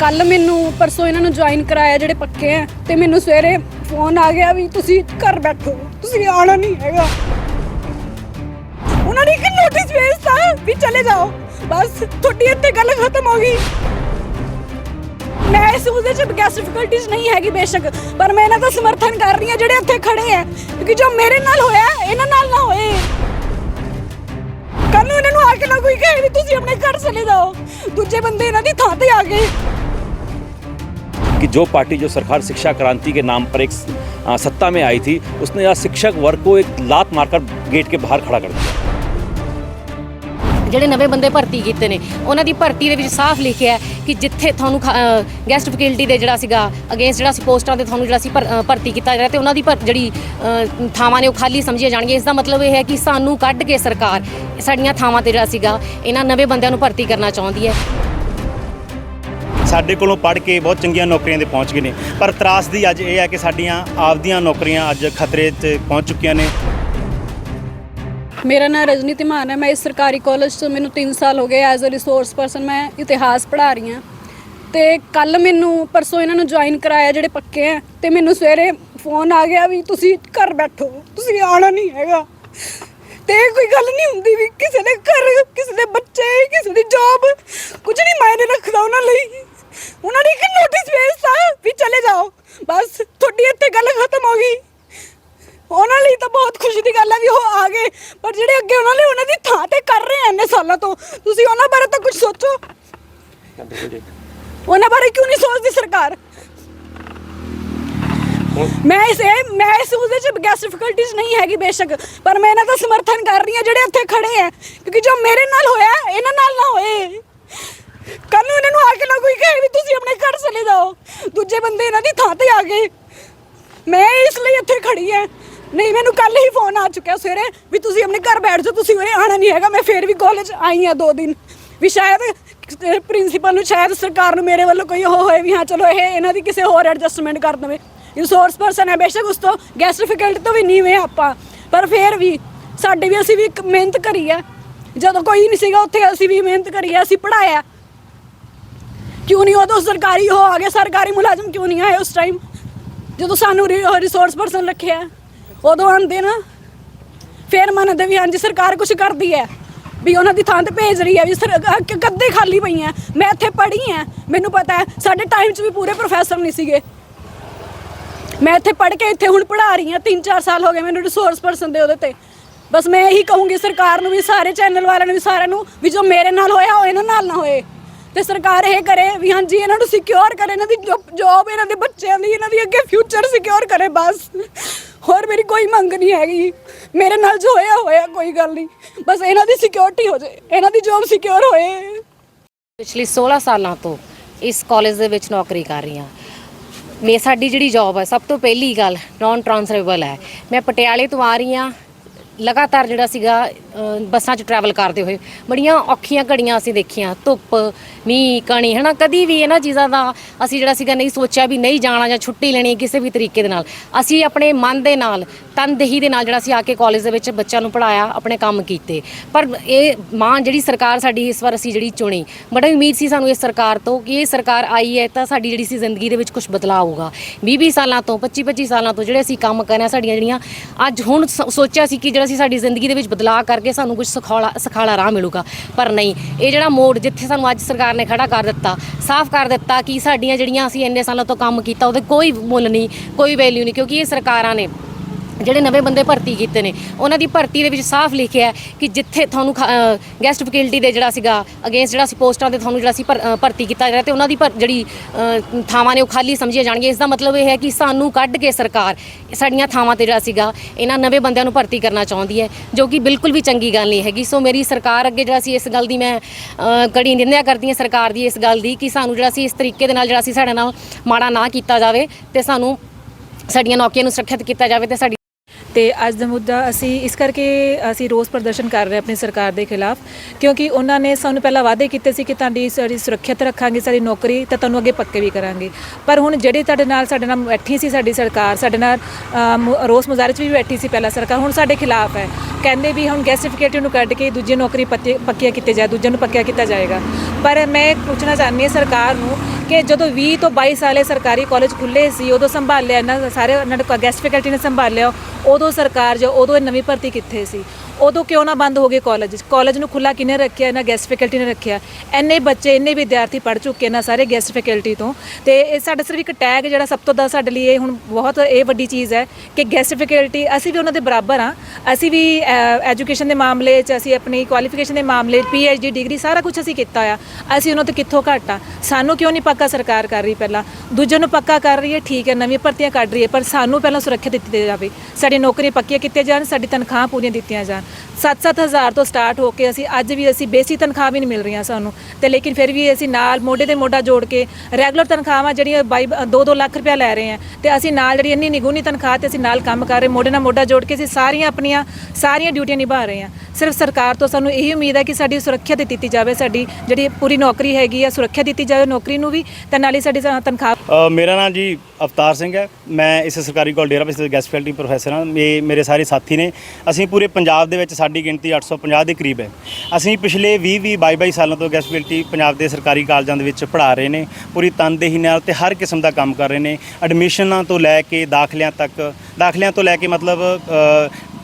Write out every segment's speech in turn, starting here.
ਕੱਲ ਮੈਨੂੰ ਪਰਸੋਂ ਇਹਨਾਂ ਨੂੰ ਜੁਆਇਨ ਕਰਾਇਆ ਜਿਹੜੇ ਪੱਕੇ ਆ ਤੇ ਮੈਨੂੰ ਸਵੇਰੇ ਫੋਨ ਆ ਗਿਆ ਵੀ ਤੁਸੀਂ ਘਰ ਬੈਠੋ, ਤੁਸੀਂ ਆਉਣਾ ਨਹੀਂ ਹੈਗਾ। ਉਹਨਾਂ ਨੇ ਇੱਕ ਨੋਟਿਸ ਭੇਜਤਾ ਵੀ ਚਲੇ ਜਾਓ, ਬਸ ਤੁਹਾਡੀ ਇੱਥੇ ਗੱਲ ਖਤਮ ਹੋ ਗਈ। ਮੈਂ ਇਸ ਉਹਦੇ ਚ ਗੈਸ ਡਿਫਿਕਲਟੀਜ਼ ਨਹੀਂ ਹੈਗੀ ਬੇਸ਼ੱਕ, ਪਰ ਮੈਂ ਇਹਨਾਂ ਦਾ ਸਮਰਥਨ ਕਰ ਰਹੀ ਹਾਂ ਜਿਹੜੇ ਇੱਥੇ ਖੜੇ ਆ, ਕਿਉਂਕਿ ਜੋ ਮੇਰੇ ਨਾਲ ਹੋਇਆ, ਇਹਨਾਂ ਨਾਲ ਨਾ ਹੋਏ। ਕੱਲ ਨੂੰ ਇਹਨਾਂ ਨੂੰ ਆ ਕੇ ਨਾ ਕੋਈ ਕਹੇ ਵੀ ਤੁਸੀਂ ਆਪਣੇ ਘਰ ਚਲੇ ਜਾਓ। ਦੂਜੇ ਬੰਦੇ ਇਹਨਾਂ ਦੀ ਥਾਂ ਤੇ ਆ ਗਏ। जो पार्टी जो सरकार शिक्षा क्रांति के नाम पर एक आ, सत्ता में आई थी उसने यहाँ शिक्षक वर्ग को एक लात मारकर गेट के बाहर खड़ा कर दिया ਜਿਹੜੇ ਨਵੇਂ ਬੰਦੇ ਭਰਤੀ ਕੀਤੇ ਨੇ ਉਹਨਾਂ ਦੀ ਭਰਤੀ ਦੇ ਵਿੱਚ ਸਾਫ਼ ਲਿਖਿਆ ਹੈ ਕਿ ਜਿੱਥੇ ਤੁਹਾਨੂੰ ਗੈਸਟ ਫੈਕਲਟੀ ਦੇ ਜਿਹੜਾ ਸੀਗਾ ਅਗੇਂਸਟ ਜਿਹੜਾ ਸੀ ਪੋਸਟਾਂ ਤੇ ਤੁਹਾਨੂੰ ਜਿਹੜਾ ਸੀ ਭਰ- ਅ, ਭਰਤੀ ਕੀਤਾ ਜਾ ਰਿਹਾ ਤੇ ਉਹਨਾਂ ਦੀ ਭਰ- ਜਿਹੜੀ ਅ, ਥਾਵਾਂ ਨੇ ਉਹ ਖਾਲੀ ਸਮਝੀਆਂ ਜਾਣਗੀਆਂ ਇਸ ਦਾ ਮਤਲਬ ਇਹ ਹੈ ਕਿ ਸਾਨੂੰ ਕੱਢ ਕੇ ਸਰਕਾਰ ਸਾਡੀਆਂ ਥਾਵਾਂ ਤੇ ਜਿਹੜਾ ਸੀਗਾ ਇਹਨਾਂ ਨਵੇਂ ਬੰਦਿਆਂ ਨੂੰ ਭਰਤੀ ਕਰਨਾ ਚਾਹੁੰਦੀ ਹੈ ਸਾਡੇ ਕੋਲੋਂ ਪੜ੍ਹ ਕੇ ਬਹੁਤ ਚੰਗੀਆਂ ਨੌਕਰੀਆਂ ਤੇ ਪਹੁੰਚ ਗਏ ਨੇ। ਪਰ ਤਰਾਸਦੀ ਅੱਜ ਇਹ ਹੈ ਕਿ ਸਾਡੀਆਂ ਆਪਦੀਆਂ ਨੌਕਰੀਆਂ ਅੱਜ ਖਤਰੇ 'ਚ ਪਹੁੰਚ ਚੁੱਕੀਆਂ ਨੇ। ਮੇਰਾ ਨਾਮ ਰਜਨੀ ਧੀਮਾਨ ਹੈ। ਮੈਂ ਇਸ ਸਰਕਾਰੀ ਕਾਲਜ ਤੋਂ ਮੈਨੂੰ 3 ਸਾਲ ਹੋ ਗਏ ਐਜ਼ ਅ ਰਿਸੋਰਸ ਪਰਸਨ ਮੈਂ ਇਤਿਹਾਸ ਪੜ੍ਹਾ ਰਹੀ ਹਾਂ। ਤੇ ਕੱਲ ਮੈਨੂੰ ਪਰਸੋਂ ਇਹਨਾਂ ਨੂੰ ਜੁਆਇਨ ਕਰਾਇਆ ਜਿਹੜੇ ਪੱਕੇ ਆ ਤੇ ਮੈਨੂੰ ਸਵੇਰੇ ਫੋਨ ਆ ਗਿਆ ਵੀ ਤੁਸੀਂ ਘਰ ਬੈਠੋ, ਤੁਸੀਂ ਆਉਣਾ ਨਹੀਂ ਹੈਗਾ। ਤੇ ਇਹ ਕੋਈ ਗੱਲ ਨਹੀਂ ਹੁੰਦੀ ਵੀ ਕਿਸੇ ਦੇ ਘਰ, ਕਿਸੇ ਦੇ ਬੱਚੇ, ਕਿਸੇ ਦੀ ਜੌਬ ਕੁਝ ਨਹੀਂ ਮਾਇਨੇ ਰੱਖਦਾ ਉਹਨਾਂ ਲਈ। ਉਹਨਾਂ ਨੇ ਇੱਕ ਨੋਟਿਸ ਭੇਜਤਾ ਵੀ ਚਲੇ ਜਾਓ। ਬਸ ਤੁਹਾਡੀ ਇੱਥੇ ਗੱਲ ਖਤਮ ਹੋ ਗਈ। ਉਹਨਾਂ ਲਈ ਤਾਂ ਬਹੁਤ ਖੁਸ਼ੀ ਦੀ ਗੱਲ ਹੈ ਵੀ ਉਹ ਆ ਗਏ। ਪਰ ਜਿਹੜੇ ਅੱਗੇ ਉਹਨਾਂ ਲਈ ਉਹਨਾਂ ਦੀ ਥਾਂ ਤੇ ਕਰ ਰਹੇ ਆ ਸਾਲਾਂ ਤੋਂ, ਤੁਸੀਂ ਉਹਨਾਂ ਬਾਰੇ ਤਾਂ ਕੁਝ ਸੋਚੋ। ਉਹਨਾਂ ਬਾਰੇ ਕਿਉਂ ਨਹੀਂ ਸੋਚਦੀ ਸਰਕਾਰ? ਮੈਂ ਇਸ ਇਹ- ਮੈਂ ਇਸ ਉਹਦੇ ਚ ਗੈਸ ਡਿਫਿਕਲਟੀਜ਼ ਨਹੀਂ ਹੈਗੀ ਬੇਸ਼ੱਕ, ਪਰ ਮੈਂ ਇਹਨਾਂ ਦਾ ਸਮਰਥਨ ਕਰ ਰਹੀ ਹਾਂ ਜਿਹੜੇ ਇੱਥੇ ਖੜੇ ਆ। ਕਿਉਂਕਿ ਜੋ ਮੇਰੇ ਨਾਲ ਹੋਇਆ, ਇਹਨਾਂ ਨਾਲ ਨਾ ਹੋਏ ਕੱਲ ਨੂੰ ਇਹਨਾਂ ਨੂੰ ਆ ਕੇ ਨਾ ਕੋਈ ਕਹੇ ਵੀ ਤੁਸੀਂ ਆਪਣੇ ਘਰ ਦੂਜੇ ਬੰਦੇ ਇਹਨਾਂ ਦੀ ਥਾਂ ਤੇ ਆ ਗਏ। ਮੈਂ ਇਸ ਲਈ ਇੱਥੇ ਖੜੀ ਐ। ਨਹੀਂ, ਮੈਨੂੰ ਕੱਲ ਹੀ ਫੋਨ ਆ ਚੁੱਕਿਆ ਸਵੇਰੇ ਵੀ ਤੁਸੀਂ ਆਪਣੇ ਘਰ ਬੈਠ ਜਾਓ, ਤੁਸੀਂ ਉਰੇ ਆਣਾ ਨਹੀਂ ਹੈਗਾ। ਮੈਂ ਫੇਰ ਵੀ ਕਾਲਜ ਆਈ ਆ ਦੋ ਦਿਨ। ਵੀ ਸ਼ਾਇਦ ਪ੍ਰਿੰਸੀਪਲ ਨੂੰ, ਸ਼ਾਇਦ ਸਰਕਾਰ ਨੂੰ ਮੇਰੇ ਵੱਲੋਂ ਕੋਈ ਉਹ ਹੋਏ ਵੀ ਹਾਂ, ਚਲੋ ਇਹ ਇਹਨਾਂ ਦੀ ਕਿਸੇ ਹੋਰ ਐਡਜਸਟਮੈਂਟ ਕਰ ਦੇਵੇ। ਰਿਸੋਰਸ ਪਰਸਨ ਹੈ ਬੇਸ਼ੱਕ ਉਸ ਤੋਂ ਗੈਸਟ ਫੈਕਲਟੀ ਤੋਂ ਵੀ ਨੀਵੇਂ ਆਪਾਂ। ਪਰ ਫੇਰ ਵੀ ਸਾਡੇ ਵੀ ਅਸੀਂ ਵੀ ਮਿਹਨਤ ਕਰੀ ਆ ਜਦੋਂ ਕੋਈ ਨਹੀਂ ਸੀਗਾ, ਉੱਥੇ ਅਸੀਂ ਵੀ ਮਿਹਨਤ ਕਰੀ ਆ ਅਸੀਂ ਪੜਾਇਆ ਕਿਉਂ ਨਹੀਂ ਉਦੋਂ ਸਰਕਾਰੀ ਹੋ, ਆ ਗਏ ਸਰਕਾਰੀ ਮੁਲਾਜ਼ਮ ਕਿਉਂ ਨਹੀਂ ਆਏ ਉਸ ਟਾਈਮ ਜਦੋਂ ਸਾਨੂੰ ਰਿਸੋਰਸ ਪਰਸਨ ਰੱਖਿਆ, ਉਦੋਂ ਆਂਦੇ ਨਾ, ਫੇਰ ਮੰਨਦੇ ਵੀ ਹਾਂਜੀ ਸਰਕਾਰ ਕੁਝ ਕਰਦੀ ਹੈ, ਵੀ ਉਹਨਾਂ ਦੀ ਥਾਂ ਤੇ ਭੇਜ ਰਹੀ ਹੈ, ਵੀ ਸਰ ਕੱਦੇ ਖਾਲੀ ਪਈਆਂ ਮੈਂ ਇੱਥੇ ਪੜ੍ਹੀ ਆ ਮੈਨੂੰ ਪਤਾ ਹੈ, ਸਾਡੇ ਟਾਈਮ 'ਚ ਵੀ ਪੂਰੇ ਪ੍ਰੋਫੈਸਰ ਨਹੀਂ ਸੀਗੇ। ਮੈਂ ਇੱਥੇ ਪੜ੍ਹ ਕੇ ਇੱਥੇ ਹੁਣ ਪੜ੍ਹਾ ਰਹੀ ਹਾਂ 3-4 ਸਾਲ ਹੋ ਗਏ ਮੈਨੂੰ ਰਿਸੋਰਸ ਪਰਸਨ ਦੇ ਉਹਦੇ ਤੇ। ਬਸ ਮੈਂ ਇਹੀ ਕਹੂੰਗੀ ਸਰਕਾਰ ਨੂੰ ਵੀ, ਸਾਰੇ ਚੈਨਲ ਵਾਲਿਆਂ ਨੂੰ ਵੀ, ਸਾਰਿਆਂ ਨੂੰ ਵੀ ਜੋ ਮੇਰੇ ਨਾਲ ਹੋਇਆ, ਉਹ ਇਹਨਾਂ ਨਾਲ ਨਾ ਹੋਏ। ਤੇ ਸਰਕਾਰ ਇਹ ਕਰੇ ਵੀ ਹਾਂਜੀ, ਇਹਨਾਂ ਨੂੰ ਸਿਕਿਉਰ ਕਰੇ, ਇਹਨਾਂ ਦੀ ਜੋਬ ਇਹਨਾਂ ਦੇ ਬੱਚਿਆਂ ਦੀ, ਇਹਨਾਂ ਦੀ ਅੱਗੇ ਫਿਊਚਰ ਸਿਕਿਉਰ ਕਰੇ ਬਸ। ਹੋਰ ਮੇਰੀ ਕੋਈ ਮੰਗ ਨਹੀਂ ਹੈਗੀ। ਮੇਰੇ ਨਾਲ ਜੋ ਹੋਇਆ ਹੋਇਆ, ਕੋਈ ਗੱਲ ਨਹੀਂ। ਬਸ ਇਹਨਾਂ ਦੀ ਸਿਕਿਉਰਿਟੀ ਹੋ ਜਾਏ, ਇਹਨਾਂ ਦੀ ਜੋਬ ਸਿਕਿਉਰ ਹੋਏ। ਪਿਛਲੇ 16 ਸਾਲਾਂ ਤੋਂ ਇਸ ਕਾਲਜ ਦੇ ਵਿੱਚ ਨੌਕਰੀ ਕਰ ਰਹੀ ਹਾਂ। ਮੇ ਸਾਡੀ ਜਿਹੜੀ ਜੌਬ ਹੈ, ਸਭ ਤੋਂ ਪਹਿਲੀ ਗੱਲ ਨਾਨ ਟ੍ਰਾਂਸਫਰੇਬਲ ਹੈ। ਮੈਂ ਪਟਿਆਲੇ ਤੋਂ ਆ ਰਹੀ ਹਾਂ। ਲਗਾਤਾਰ ਜਿਹੜਾ ਸੀਗਾ ਬੱਸਾਂ 'ਚ ਟਰੈਵਲ ਕਰਦੇ ਹੋਏ, ਬੜੀਆਂ ਔਖੀਆਂ ਘੜੀਆਂ ਅਸੀਂ ਦੇਖੀਆਂ, ਧੁੱਪ, ਮੀਂਹ, ਕਣੀ, ਹਨਾ? ਕਦੀ ਵੀ ਇਹਨਾਂ ਚੀਜ਼ਾਂ ਦਾ ਅਸੀਂ ਜਿਹੜਾ ਸੀਗਾ ਨਹੀਂ ਸੋਚਿਆ ਵੀ ਨਹੀਂ ਜਾਣਾ ਜਾਂ ਛੁੱਟੀ ਲੈਣੀ ਕਿਸੇ ਵੀ ਤਰੀਕੇ ਦੇ ਨਾਲ। ਅਸੀਂ ਆਪਣੇ ਮਨ ਦੇ ਨਾਲ ਤਨਦੇਹੀ ਦੇ ਨਾਲ ਜਿਹੜਾ ਸੀ ਆ ਕੇ ਕਾਲਜ ਦੇ ਵਿੱਚ ਬੱਚਿਆਂ ਨੂੰ ਪੜਾਇਆ ਆਪਣੇ ਕੰਮ ਕੀਤੇ। ਪਰ ਇਹ ਮਾਂ ਜਿਹੜੀ ਸਰਕਾਰ ਸਾਡੀ ਇਸ ਵਾਰ ਅਸੀਂ ਜਿਹੜੀ ਚੁਣੀ, ਬੜਾ ਉਮੀਦ ਸੀ ਸਾਨੂੰ ਇਸ ਸਰਕਾਰ ਤੋਂ ਕਿ ਇਹ ਸਰਕਾਰ ਆਈ ਹੈ ਤਾਂ ਸਾਡੀ ਜਿਹੜੀ ਸੀ ਜ਼ਿੰਦਗੀ ਦੇ ਵਿੱਚ ਕੁਝ ਬਦਲਾਅ ਹੋਊਗਾ। 20-20 ਸਾਲਾਂ ਤੋਂ 25-25 ਸਾਲਾਂ ਤੋਂ ਜਿਹੜੇ ਅਸੀਂ ਕੰਮ ਕਰ ਰਹੇ ਸਾਡੀਆਂ ਜਿਹੜੀਆਂ ਅੱਜ ਹੁਣ ਸੋਚਿਆ ਸੀ ਕਿ ਜਿਹੜਾ ਸੀ ਸਾਡੀ ਜ਼ਿੰਦਗੀ ਦੇ ਵਿੱਚ ਬਦਲਾਅ ਕਰਕੇ ਸਾਨੂੰ ਕੁਝ ਸਖਾਲਾ ਸਖਾਲਾ ਰਾਹ ਮਿਲੂਗਾ। ਪਰ ਨਹੀਂ, ਇਹ ਜਿਹੜਾ ਮੋੜ ਜਿੱਥੇ ਸਾਨੂੰ ਅੱਜ ਸਰਕਾਰ ਨੇ ਖੜਾ ਕਰ ਦਿੱਤਾ, ਸਾਫ਼ ਕਰ ਦਿੱਤਾ ਕਿ ਸਾਡੀਆਂ ਜਿਹੜੀਆਂ ਅਸੀਂ ਇੰਨੇ ਸਾਲਾਂ ਤੋਂ ਕੰਮ ਕੀਤਾ, ਉਹਦੇ ਕੋਈ ਮੁੱਲ ਨਹੀਂ, ਕੋਈ ਵੈਲਿਊ ਨਹੀਂ, ਕਿਉਂਕਿ ਇਹ ਸਰਕਾਰਾਂ ਨੇ ਜਿਹੜੇ ਨਵੇਂ ਬੰਦੇ ਭਰਤੀ ਕੀਤੇ ਨੇ, ਉਹਨਾਂ ਦੀ ਭਰਤੀ ਦੇ ਵਿੱਚ ਸਾਫ਼ ਲਿਖਿਆ ਹੈ ਕਿ ਜਿੱਥੇ ਤੁਹਾਨੂੰ ਗੈਸਟ ਫੈਕਲਟੀ ਦੇ ਜਿਹੜਾ ਸੀਗਾ ਅਗੇਂਸਟ ਜਿਹੜਾ ਸੀ ਪੋਸਟਾਂ ਤੇ ਤੁਹਾਨੂੰ ਜਿਹੜਾ ਸੀ ਭਰਤੀ ਕੀਤਾ ਜਾ ਰਿਹਾ ਤੇ ਉਹਨਾਂ ਦੀ ਭਰ- ਜਿਹੜੀ ਥਾਵਾਂ ਨੇ ਉਹ ਖਾਲੀ ਸਮਝੀਆਂ ਜਾਣਗੀਆਂ। ਇਸ ਦਾ ਮਤਲਬ ਇਹ ਹੈ ਕਿ ਸਾਨੂੰ ਕੱਢ ਕੇ ਸਰਕਾਰ ਸਾਡੀਆਂ ਥਾਵਾਂ ਤੇ ਜਿਹੜਾ ਸੀਗਾ, ਇਹਨਾਂ ਨਵੇਂ ਬੰਦਿਆਂ ਨੂੰ ਭਰਤੀ ਕਰਨਾ ਚਾਹੁੰਦੀ ਹੈ, ਜੋ ਕਿ ਬਿਲਕੁਲ ਵੀ ਚੰਗੀ ਗੱਲ ਨਹੀਂ ਹੈਗੀ। ਸੋ ਮੇਰੀ ਸਰਕਾਰ ਅੱਗੇ ਜਿਹੜਾ ਸੀ ਇਸ ਗੱਲ ਦੀ ਮੈਂ ਕੜੀ ਨਿੰਦਿਆ ਕਰਦੀ ਹਾਂ ਸਰਕਾਰ ਦੀ ਇਸ ਗੱਲ ਦੀ ਕਿ ਸਾਨੂੰ ਜਿਹੜਾ ਸੀ ਇਸ ਤਰੀਕੇ ਦੇ ਨਾਲ ਜਿਹੜਾ ਸੀ ਸਾਡੇ ਨਾਲ ਮਾੜਾ ਨਾ ਕੀਤਾ ਜਾਵੇ ਤੇ ਸਾਨੂੰ ਸਾਡੀਆਂ ਨੌਕਰੀਆਂ ਨੂੰ ਸੁਰੱਖਿਅਤ ਕੀਤਾ ਜਾਵੇ ਤੇ ਸਾਡੀ ਤੇ ਅੱਜ ਦਾ ਮੁੱਦਾ ਅਸੀਂ ਇਸ ਕਰਕੇ ਅਸੀਂ ਰੋਸ ਪ੍ਰਦਰਸ਼ਨ ਕਰ ਰਹੇ ਆਪਣੀ ਸਰਕਾਰ ਦੇ ਖਿਲਾਫ, ਕਿਉਂਕਿ ਉਹਨਾਂ ਨੇ ਸਾਨੂੰ ਪਹਿਲਾਂ ਵਾਅਦੇ ਕੀਤੇ ਸੀ ਕਿ ਤੁਹਾਡੀ ਸਾਡੀ ਸੁਰੱਖਿਅਤ ਰੱਖਾਂਗੇ, ਸਾਡੀ ਨੌਕਰੀ ਤਾਂ ਤੁਹਾਨੂੰ ਅੱਗੇ ਪੱਕੇ ਵੀ ਕਰਾਂਗੇ। ਪਰ ਹੁਣ ਜਿਹੜੇ ਤੁਹਾਡੇ ਨਾਲ ਸਾਡੇ ਨਾਲ ਬੈਠੀ ਸੀ ਸਾਡੀ ਸਰਕਾਰ, ਸਾਡੇ ਨਾਲ ਰੋਸ ਮੁਜ਼ਾਹਰੇ 'ਚ ਵੀ ਬੈਠੀ ਸੀ ਪਹਿਲਾਂ ਸਰਕਾਰ, ਹੁਣ ਸਾਡੇ ਖਿਲਾਫ ਹੈ। ਕਹਿੰਦੇ ਵੀ ਹੁਣ ਗੈਸਟੀਫਿਕੇਟ ਨੂੰ ਕੱਢ ਕੇ ਦੂਜੀ ਨੌਕਰੀ ਪੱਕੇ- ਪੱਕੀਆਂ ਕੀਤੇ ਜਾਏ, ਦੂਜਿਆਂ ਨੂੰ ਪੱਕਿਆ ਕੀਤਾ ਜਾਏਗਾ। ਪਰ ਮੈਂ ਪੁੱਛਣਾ ਚਾਹੁੰਦੀ ਹਾਂ ਸਰਕਾਰ ਨੂੰ ਕਿ ਜਦੋਂ 20 ਤੋਂ 22 ਸਾਲੇ ਸਰਕਾਰੀ ਕਾਲਜ ਖੁੱਲੇ ਸੀ, ਉਦੋਂ ਸੰਭਾਲਿਆ ਇਹਨਾਂ ਸਾਰੇ ਉਹਨਾਂ ਨੇ ਗੈਸਟ ਫੈਕਲਟੀ ਨੇ ਸੰਭਾਲਿਆ, ਉਦੋਂ ਸਰਕਾਰ ਜੋ, ਉਦੋਂ ਇਹ ਨਵੀਂ ਭਰਤੀ ਕਿੱਥੇ ਸੀ? ਉਦੋਂ ਕਿਉਂ ਨਾ ਬੰਦ ਹੋ ਗਏ ਕਾਲਜ ਕਾਲਜ ਨੂੰ ਖੁੱਲਾ ਕਿਨੇ ਰੱਖਿਆ? ਇਹਨਾਂ ਗੈਸਟ ਫੈਕਲਟੀ ਨੇ ਰੱਖਿਆ। ਇੰਨੇ ਬੱਚੇ, ਇੰਨੇ ਵਿਦਿਆਰਥੀ ਪੜ ਚੁੱਕੇ ਨਾ ਸਾਰੇ ਗੈਸਟ ਫੈਕਲਟੀ ਤੋਂ। ਤੇ ਇਹ ਸਾਡਾ ਸਿਰਫ ਇੱਕ ਟੈਗ ਜਿਹੜਾ ਸਭ ਤੋਂ ਦਾ ਸਾਡੇ ਲਈ ਇਹ ਹੁਣ ਬਹੁਤ ਇਹ ਵੱਡੀ ਚੀਜ਼ ਹੈ ਕਿ ਗੈਸਟ ਫੈਕਲਟੀ ਅਸੀਂ ਵੀ ਉਹਨਾਂ ਦੇ ਬਰਾਬਰ ਆ ਅਸੀਂ ਵੀ ਐਜੂਕੇਸ਼ਨ ਦੇ ਮਾਮਲੇ 'ਚ ਅਸੀਂ ਆਪਣੀ ਕੁਆਲੀਫਿਕੇਸ਼ਨ ਦੇ ਮਾਮਲੇ ਡੀ ਡਿਗਰੀ ਸਾਰਾ ਕੁਝ ਅਸੀਂ ਕੀਤਾ ਆ। ਅਸੀਂ ਉਹਨਾਂ ਤੋਂ ਕਿੱਥੋਂ ਘੱਟ ਆ? ਸਾਨੂੰ ਕਿਉਂ ਨਹੀਂ ਪੱਕਾ ਸਰਕਾਰ ਕਰ ਰਹੀ ਪਹਿਲਾਂ? ਦੂਜਿਆਂ ਨੂੰ ਪੱਕਾ ਕਰ ਰਹੀ ਹੈ ਠੀਕ ਹੈ, ਨਵੀਆਂ ਭਰਤੀਆਂ ਕੱਢ ਰਹੀ ਹੈ ਪਰ ਸਾਨੂੰ ਪਹਿਲਾਂ ਸੁਰੱਖਿਆ ਦਿੱਤੀ ਜਾਵੇ। ਸਾਡੀ ਨੌਕਰੀ ਪੱਕੀਆਂ ਕੀਤੀਆਂ ਜਾਣ, ਸਾਡੀ ਤਨਖਾਹ ਪੂਰੀਆਂ ਦਿੱਤੀਆਂ ਜਾਣ। 7-7000 ਤੋਂ ਸਟਾਰਟ ਹੋ ਕੇ ਅਸੀਂ ਅੱਜ ਵੀ ਅਸੀਂ ਬੇਸਿਕ ਤਨਖਾਹ ਵੀ ਨਹੀਂ ਮਿਲ ਰਹੀਆਂ ਸਾਨੂੰ। ਤੇ ਲੇਕਿਨ ਫਿਰ ਵੀ ਅਸੀਂ ਨਾਲ ਮੋਢੇ ਦੇ ਮੋਢਾ ਜੋੜ ਕੇ ਰੈਗੂਲਰ ਤਨਖਾਹਾਂ ਜਿਹੜੀਆਂ 2-2 ਲੱਖ ਰੁਪਇਆ ਲੈ ਰਹੇ ਹਾਂ। ਤੇ ਅਸੀਂ ਨਾਲ ਜਿਹੜੀ ਇੰਨੀ ਨਿਗੂਨੀ ਤਨਖਾਹ ਤੇ ਅਸੀਂ ਨਾਲ ਕੰਮ ਕਰ ਰਹੇ, ਮੋਢੇ ਨਾਲ ਮੋਢਾ ਜੋੜ ਕੇ ਅਸੀਂ ਸਾਰੀਆਂ ਆਪਣੀਆਂ, ਸਾਰੀਆਂ ਡਿਊਟੀਆਂ ਨਿਭਾ ਰਹੇ ਹਾਂ। ਸਿਰਫ ਸਰਕਾਰ ਤੋਂ ਸਾਨੂੰ ਇਹੀ ਉਮੀਦ ਹੈ ਕਿ ਸਾਡੀ ਸੁਰੱਖਿਆ ਦਿੱਤੀ ਦਿੱਤੀ ਜਾਵੇ, ਸਾਡੀ ਜਿਹੜੀ ਪੂਰੀ ਨੌਕਰੀ ਹੈਗੀ ਆ, ਸੁਰੱਖਿਆ ਦਿੱਤੀ ਜਾਵੇ ਨੌਕਰੀ ਨੂੰ ਵੀ, ਤੇ ਨਾਲ ਹੀ ਸਾਡੀ ਤਨਖਾਹ ਮੇਰਾ ਨਾਮ ਜੀ ਅਵਤਾਰ ਸਿੰਘ ਹੈ। ਮੈਂ ਇਸ ਸਰਕਾਰੀ college Dera Bassi guest faculty professor ਹਾਂ। ਇਹ ਮੇਰੇ ਸਾਰੇ ਸਾਥੀ ਨੇ। ਅਸੀਂ ਪੂਰੇ ਪੰਜਾਬ ਦੇ ਵਿੱਚ ਸਾਡੀ ਗਿਣਤੀ 850 ਦੇ ਕਰੀਬ ਹੈ। ਅਸੀਂ ਪਿਛਲੇ 20 20 22 22 ਸਾਲਾਂ ਤੋਂ ਗੈਸਟ ਫੈਕਲਟੀ ਪੰਜਾਬ ਦੇ ਸਰਕਾਰੀ ਕਾਲਜਾਂ ਦੇ ਵਿੱਚ ਪੜ੍ਹਾ ਰਹੇ ਨੇ। ਪੂਰੀ ਤਨਦੇਹੀ ਨਾਲ ਤੇ ਹਰ ਕਿਸਮ ਦਾ ਕੰਮ ਕਰ ਰਹੇ ਨੇ। ਐਡਮਿਸ਼ਨਾਂ ਤੋਂ ਲੈ ਕੇ ਦਾਖਲਿਆਂ ਤੱਕ, ਦਾਖਲਿਆਂ ਤੋਂ ਲੈ ਕੇ ਮਤਲਬ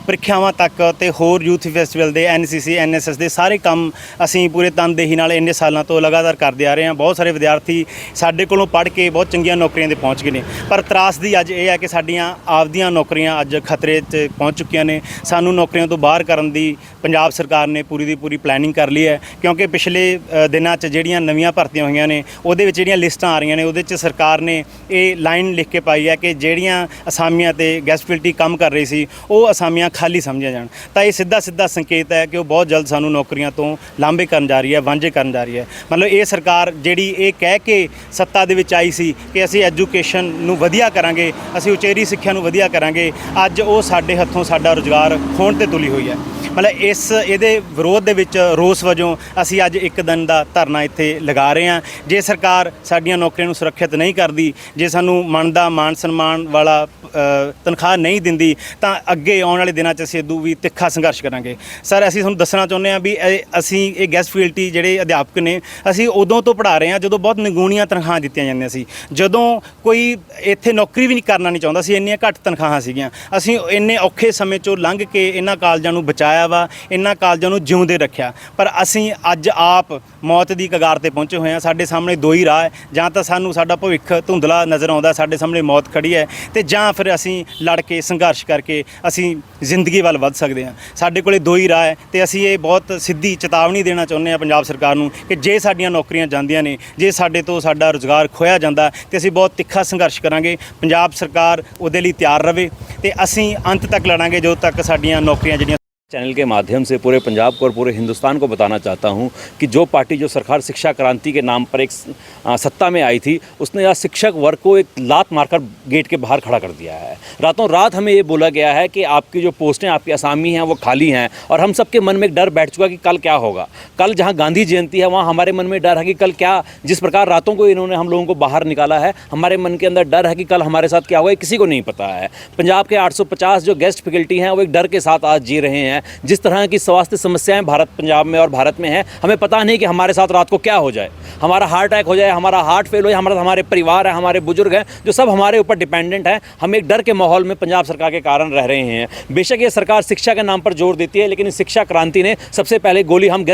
ਪ੍ਰੀਖਿਆਵਾਂ ਤੱਕ ਤੇ ਹੋਰ ਯੂਥ ਫੈਸਟੀਵਲ ਦੇ ਐਨਸੀਸੀ ਐਨਐਸਐਸ ਦੇ ਸਾਰੇ ਕੰਮ ਅਸੀਂ ਪੂਰੇ ਤਨਦੇਹੀ ਨਾਲ ਇੰਨੇ ਸਾਲਾਂ ਤੋਂ ਲਗਾਤਾਰ ਕਰਦੇ ਆ ਰਹੇ ਹਾਂ। ਬਹੁਤ ਸਾਰੇ ਵਿਦਿਆਰਥੀ ਸਾਡੇ ਕੋਲੋਂ ਪੜ੍ਹ ਕੇ ਬਹੁਤ ਚੰਗੀਆਂ ਨੌਕਰੀਆਂ ਤੇ ਪਹੁੰਚ ਗਏ ਨੇ। ਪਰ ਤਰਾਸ ਦੀ ਅੱਜ ਇਹ ਹੈ ਕਿ ਸਾਡੀਆਂ ਆਪਦੀਆਂ ਨੌਕਰੀਆਂ ਅੱਜ ਖਤਰੇ 'ਚ ਪਹੁੰਚ ਚੁੱਕੀਆਂ ਨੇ। ਸਾਨੂੰ ਨੌਕਰੀਆਂ ਤੋਂ ਬਾਹਰ ਕਰਨ ਦੀ ਪੰਜਾਬ ਸਰਕਾਰ ਨੇ ਪੂਰੀ ਦੀ ਪੂਰੀ ਪਲੈਨਿੰਗ ਕਰ ਲਈ ਹੈ। ਕਿਉਂਕਿ ਪਿਛਲੇ ਦਿਨਾਂ 'ਚ ਜਿਹੜੀਆਂ ਨਵੀਆਂ ਭਰਤੀਆਂ ਹੋਈਆਂ ਨੇ, ਉਹਦੇ ਵਿੱਚ ਜਿਹੜੀਆਂ ਲਿਸਟਾਂ ਆ ਰਹੀਆਂ ਨੇ, ਉਹਦੇ 'ਚ ਸਰਕਾਰ ਨੇ ਇਹ ਲਾਈਨ ਲਿਖ ਕੇ ਪਾਈ ਹੈ ਕਿ ਜਿਹੜੀਆਂ ਅਸਾਮੀਆਂ ਤੇ ਗੈਸਟ ਫੈਕਲਟੀ ਕੰਮ ਕਰ ਰਹੀ ਸੀ, ਉਹ ਅਸਾਮੀਆਂ ਖਾਲੀ ਸਮਝੀਆਂ ਜਾਣ। ਤਾਂ ਇਹ ਸਿੱਧਾ ਸਿੱਧਾ ਸੰਕੇਤ ਹੈ ਕਿ ਉਹ ਬਹੁਤ ਜਲਦ ਸਾਨੂੰ ਨੌਕਰੀਆਂ ਤੋਂ ਲਾਂਭੇ ਕਰਨ ਜਾ ਰਹੀ ਹੈ, ਵਾਂਝੇ ਕਰਨ ਜਾ ਰਹੀ ਹੈ। ਮਤਲਬ ਇਹ ਸਰਕਾਰ ਜਿਹੜੀ ਇਹ ਕਹਿ ਕੇ ਸੱਤਾ ਦੇ ਵਿੱਚ ਆਈ ਸੀ ਕਿ ਅਸੀਂ ਐਜੂਕੇਸ਼ਨ ਨੂੰ ਵਧੀਆ ਕਰਾਂਗੇ, ਅਸੀਂ ਉਚੇਰੀ ਸਿੱਖਿਆ ਨੂੰ ਵਧੀਆ ਕਰਾਂਗੇ, ਅੱਜ ਉਹ ਸਾਡੇ ਹੱਥੋਂ ਸਾਡਾ ਰੁਜ਼ਗਾਰ ਖੋਣ ਤੇ ਤੁਲੀ ਹੋਈ ਹੈ। ਮਤਲਬ ਇਸ ਇਹਦੇ ਵਿਰੋਧ ਦੇ ਵਿੱਚ ਰੋਸ ਵਜੋਂ ਅਸੀਂ ਅੱਜ ਇੱਕ ਦਿਨ ਦਾ ਧਰਨਾ ਇੱਥੇ ਲਗਾ ਰਹੇ ਹਾਂ। ਜੇ ਸਰਕਾਰ ਸਾਡੀਆਂ ਨੌਕਰੀਆਂ ਨੂੰ ਸੁਰੱਖਿਅਤ ਨਹੀਂ ਕਰਦੀ, ਜੇ ਸਾਨੂੰ ਮਨ ਦਾ ਮਾਨ ਸਨਮਾਨ ਵਾਲਾ ਤਨਖਾਹ ਨਹੀਂ ਦਿੰਦੀ, ਤਾਂ ਅੱਗੇ ਆਉਣ ਵਾਲੇ ਦਿਨਾਂ 'ਚ ਅਸੀਂ ਇਦੋਂ ਵੀ ਤਿੱਖਾ ਸੰਘਰਸ਼ ਕਰਾਂਗੇ। ਸਰ ਅਸੀਂ ਤੁਹਾਨੂੰ ਦੱਸਣਾ ਚਾਹੁੰਦੇ ਹਾਂ ਵੀ ਇਹ- ਅਸੀਂ ਇਹ ਗੈਸਟ ਫੀਲਟੀ ਜਿਹੜੇ ਅਧਿਆਪਕ ਨੇ, ਅਸੀਂ ਉਦੋਂ ਤੋਂ ਪੜ੍ਹਾ ਰਹੇ ਹਾਂ ਜਦੋਂ ਬਹੁਤ ਨਿਗੂਣੀਆਂ ਤਨਖਾਹਾਂ ਦਿੱਤੀਆਂ ਜਾਂਦੀਆਂ ਸੀ। ਜਦੋਂ ਕੋਈ ਇੱਥੇ ਨੌਕਰੀ ਵੀ ਨਹੀਂ ਕਰਨਾ ਨਹੀਂ ਚਾਹੁੰਦਾ ਸੀ, ਇੰਨੀਆਂ ਘੱਟ ਤਨਖਾਹਾਂ ਸੀਗੀਆਂ। ਅਸੀਂ ਇੰਨੇ ਔਖੇ ਸਮੇਂ 'ਚੋਂ ਲੰਘ ਕੇ ਇਹਨਾਂ ਕਾਲਜਾਂ ਨੂੰ ਬਚਾਇਆ ਵਾ, ਇਹਨਾਂ ਕਾਲਜਾਂ ਨੂੰ ਜਿਉਂਦੇ ਰੱਖਿਆ। ਪਰ ਅਸੀਂ ਅੱਜ ਆਪ ਮੌਤ ਦੀ ਕਗਾਰ ਤੇ ਪਹੁੰਚੇ ਹੋਏ ਹਾਂ। ਸਾਡੇ ਸਾਹਮਣੇ ਦੋ ਹੀ ਰਾਹ ਹੈ। ਜਾਂ ਤਾਂ ਸਾਨੂੰ ਸਾਡਾ ਭਵਿੱਖ ਧੁੰਦਲਾ ਨਜ਼ਰ ਆਉਂਦਾ, ਸਾਡੇ ਸਾਹਮਣੇ ਮੌਤ ਖੜੀ ਹੈ ਤੇ ਜਾਂ ਫਿਰ ਅਸੀਂ ਲੜ ਕੇ, ਸੰਘਰਸ਼ ਕਰਕੇ ਅਸੀਂ ਜ਼ਿੰਦਗੀ ਵੱਲ ਵੱਧ ਸਕਦੇ ਹਾਂ। ਸਾਡੇ ਕੋਲੇ ਦੋ ਹੀ ਰਾਹ ਹੈ ਤੇ ਅਸੀਂ ਇਹ ਬਹੁਤ ਸਿੱਧੀ ਚੇਤਾਵਨੀ ਦੇਣਾ ਚਾਹੁੰਦੇ ਹਾਂ ਪੰਜਾਬ ਸਰਕਾਰ ਨੂੰ ਕਿ ਜੇ ਸਾਡੀਆਂ ਨੌਕਰੀਆਂ ਜਾਂਦੀਆਂ ਨੇ, ਜੇ ਸਾਡੇ ਤੋਂ ਸਾਡਾ ਰੁਜ਼ਗਾਰ ਖੋਇਆ ਜਾਂਦਾ ਤੇ ਅਸੀਂ ਬਹੁਤ ਤਿੱਖਾ ਸੰਘਰਸ਼ ਕਰਾਂਗੇ। ਪੰਜਾਬ ਸਰਕਾਰ ਉਹਦੇ ਲਈ ਤਿਆਰ ਰਵੇ ਤੇ ਅਸੀਂ ਅੰਤ ਤੱਕ ਲੜਾਂਗੇ ਜਦੋਂ ਤੱਕ ਸਾਡੀਆਂ ਨੌਕਰੀਆਂ ਜਿਹੜੀਆਂ चैनल के माध्यम से पूरे पंजाब को और पूरे हिंदुस्तान को बताना चाहता हूँ कि जो पार्टी, जो सरकार शिक्षा क्रांति के नाम पर एक सत्ता में आई थी, उसने आज शिक्षक वर्ग को एक लात मारकर गेट के बाहर खड़ा कर दिया है। रातों रात हमें ये बोला गया है कि आपकी जो पोस्टें, आपकी असामी हैं, वो खाली हैं और हम सबके मन में एक डर बैठ चुका कि कल क्या होगा। कल जहाँ गांधी जयंती है, वहाँ हमारे मन में डर है कि कल क्या, जिस प्रकार रातों को इन्होंने हम लोगों को बाहर निकाला है, हमारे मन के अंदर डर है कि कल हमारे साथ क्या होगा किसी को नहीं पता है। पंजाब के 850 जो गेस्ट फैकल्टी हैं, वो एक डर के साथ आज जी रहे हैं, जिस तरह की स्वास्थ्य समस्याएँ भारत, पंजाब में और भारत में हैं, हमें पता नहीं कि हमारे साथ रात को क्या हो जाए। हमारा हार्ट अटैक हो जाए, हमारा हार्ट फेल हो जाए, हमारा, हमारे परिवार है, हमारे बुज़ुर्ग हैं, जो सब हमारे ऊपर डिपेंडेंट हैं, हम एक डर के माहौल में पंजाब सरकार के कारण रह रहे हैं। बेशक ये सरकार शिक्षा के नाम पर ज़ोर देती है, लेकिन शिक्षा क्रांति ने सबसे पहले गोली हम